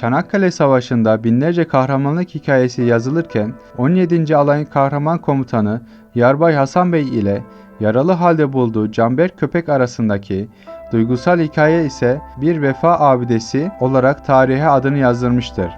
Çanakkale Savaşı'nda binlerce kahramanlık hikayesi yazılırken 17. Alayın kahraman komutanı Yarbay Hasan Bey ile yaralı halde bulduğu Canberk köpek arasındaki duygusal hikaye ise bir vefa abidesi olarak tarihe adını yazdırmıştır.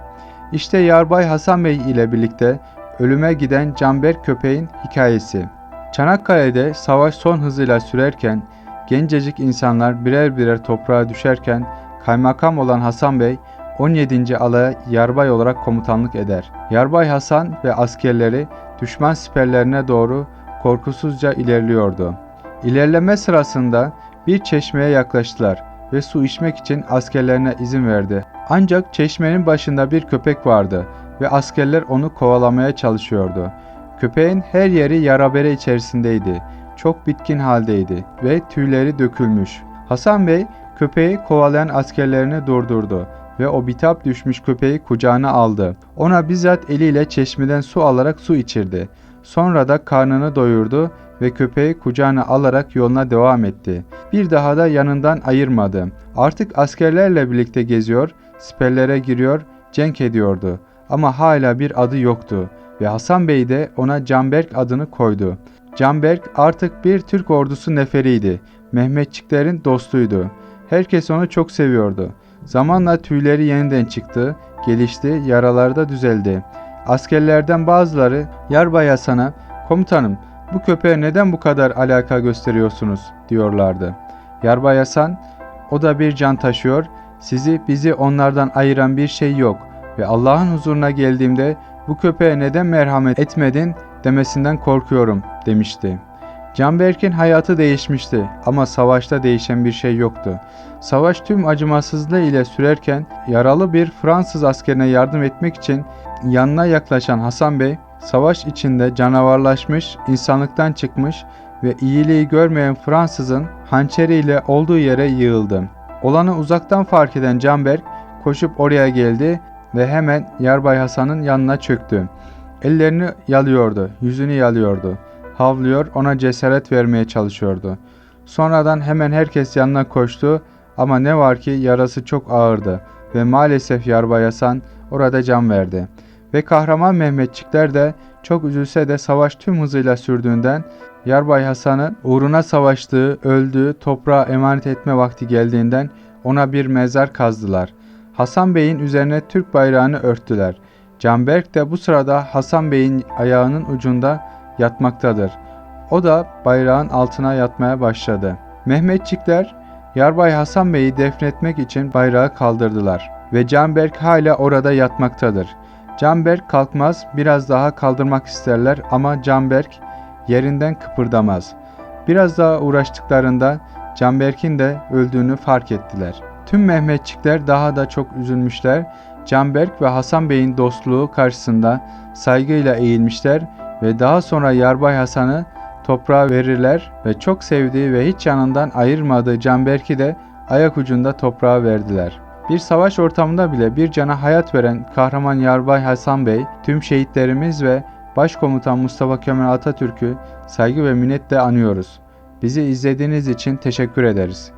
İşte Yarbay Hasan Bey ile birlikte ölüme giden Canberk köpeğin hikayesi. Çanakkale'de savaş son hızıyla sürerken gencecik insanlar birer birer toprağa düşerken kaymakam olan Hasan Bey 17. alaya yarbay olarak komutanlık eder. Yarbay Hasan ve askerleri düşman siperlerine doğru korkusuzca ilerliyordu. İlerleme sırasında bir çeşmeye yaklaştılar ve su içmek için askerlerine izin verdi. Ancak çeşmenin başında bir köpek vardı ve askerler onu kovalamaya çalışıyordu. Köpeğin her yeri yara bere içerisindeydi. Çok bitkin haldeydi ve tüyleri dökülmüş. Hasan Bey köpeği kovalayan askerlerini durdurdu ve o bitap düşmüş köpeği kucağına aldı. Ona bizzat eliyle çeşmeden su alarak su içirdi. Sonra da karnını doyurdu ve köpeği kucağına alarak yoluna devam etti. Bir daha da yanından ayırmadı. Artık askerlerle birlikte geziyor, siperlere giriyor, cenk ediyordu. Ama hala bir adı yoktu ve Hasan Bey de ona Canberk adını koydu. Canberk artık bir Türk ordusu neferiydi. Mehmetçiklerin dostuydu. Herkes onu çok seviyordu. Zamanla tüyleri yeniden çıktı, gelişti, yaraları da düzeldi. Askerlerden bazıları Yarbay Hasan'a "Komutanım, bu köpeğe neden bu kadar alaka gösteriyorsunuz?" diyorlardı. Yarbay Hasan, "O da bir can taşıyor. Sizi bizi onlardan ayıran bir şey yok ve Allah'ın huzuruna geldiğimde bu köpeğe neden merhamet etmedin demesinden korkuyorum." demişti. Canberk'in hayatı değişmişti ama savaşta değişen bir şey yoktu. Savaş tüm acımasızlığı ile sürerken yaralı bir Fransız askerine yardım etmek için yanına yaklaşan Hasan Bey, savaş içinde canavarlaşmış, insanlıktan çıkmış ve iyiliği görmeyen Fransızın hançeriyle olduğu yere yığıldı. Olanı uzaktan fark eden Canberk koşup oraya geldi ve hemen Yarbay Hasan'ın yanına çöktü. Ellerini yalıyordu, yüzünü yalıyordu havlıyor, ona cesaret vermeye çalışıyordu. Sonradan hemen herkes yanına koştu ama ne var ki yarası çok ağırdı ve maalesef Yarbay Hasan orada can verdi. Ve kahraman Mehmetçikler de çok üzülse de savaş tüm hızıyla sürdüğünden Yarbay Hasan'ı uğruna savaştığı, öldüğü toprağa emanet etme vakti geldiğinden ona bir mezar kazdılar. Hasan Bey'in üzerine Türk bayrağını örttüler. Canberk de bu sırada Hasan Bey'in ayağının ucunda yatmaktadır. O da bayrağın altına yatmaya başladı. Mehmetçikler Yarbay Hasan Bey'i defnetmek için bayrağı kaldırdılar ve Canberk hala orada yatmaktadır. Canberk kalkmaz, biraz daha kaldırmak isterler ama Canberk yerinden kıpırdamaz. Biraz daha uğraştıklarında Canberk'in de öldüğünü fark ettiler. Tüm Mehmetçikler daha da çok üzülmüşler. Canberk ve Hasan Bey'in dostluğu karşısında saygıyla eğilmişler ve daha sonra Yarbay Hasan'ı toprağa verirler ve çok sevdiği ve hiç yanından ayırmadığı Canberk'i de ayak ucunda toprağa verdiler. Bir savaş ortamında bile bir cana hayat veren kahraman Yarbay Hasan Bey, tüm şehitlerimiz ve Başkomutan Mustafa Kemal Atatürk'ü saygı ve minnetle anıyoruz. Bizi izlediğiniz için teşekkür ederiz.